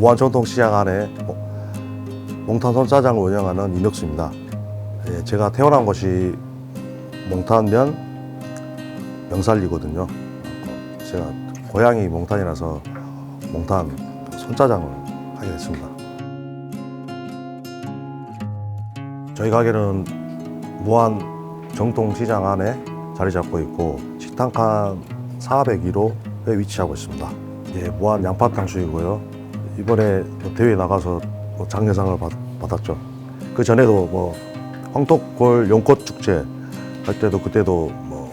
무한 전통 시장 안에 몽탄 손짜장을 운영하는 이명수입니다. 예, 제가 태어난 곳이 몽탄면 명살리거든요. 제가 고향이 몽탄이라서 몽탄 손짜장을 하게 됐습니다. 저희 가게는 무한 정통 시장 안에 자리 잡고 있고 식당 칸 401호에 위치하고 있습니다. 예, 무한 양파탕수이고요. 이번에 뭐 대회 나가서 뭐 장려상을 받, 받았죠. 그 전에도 뭐 황토골 용꽃 축제 할 때도 그때도 뭐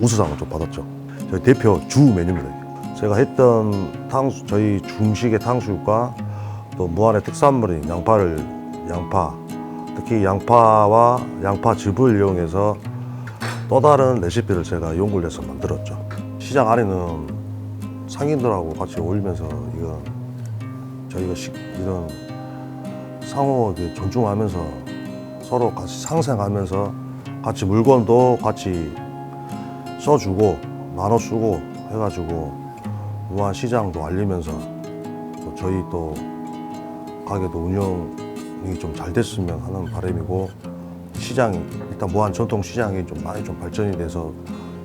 우수상을 좀 받았죠. 저희 대표 주 메뉴입니다. 제가 했던 탕수 저희 중식의 탕수육과 또 무한의 특산물인 양파를 양파 특히 양파와 양파즙을 이용해서 또 다른 레시피를 제가 연구를 해서 만들었죠. 시장 안에는 상인들하고 같이 어울리면서 이거 저희가 식, 이런 상호 존중하면서 서로 같이 상생하면서 같이 물건도 같이 써주고 나눠 쓰고 해가지고 무한 시장도 알리면서 또 저희 또 가게도 운영이 좀 잘 됐으면 하는 바람이고 시장이 일단 무한 전통 시장이 좀 많이 좀 발전이 돼서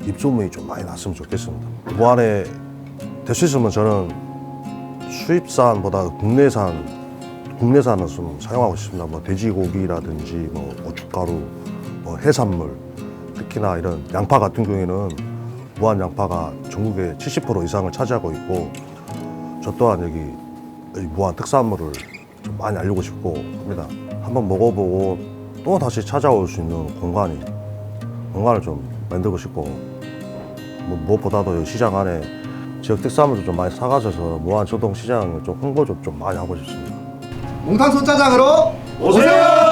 입소문이 좀 많이 났으면 좋겠습니다. 무한에 될 수 있으면 저는 수입산보다 국내산 국내산을 좀 사용하고 싶습니다. 뭐 돼지고기라든지 뭐 고춧가루, 뭐 해산물 특히나 이런 양파 같은 경우에는 무한 양파가 전국의 70% 이상을 차지하고 있고 저 또한 여기 이 무한 특산물을 좀 많이 알리고 싶고 합니다. 한번 먹어보고 또 다시 찾아올 수 있는 공간이 공간을 좀 만들고 싶고 뭐 무엇보다도 이 시장 안에 지역 특산물도 좀 많이 사가셔서 무한 초동 시장을 좀 홍보 좀, 좀 많이 하고 싶습니다. 몽탄 손짜장으로 오세요!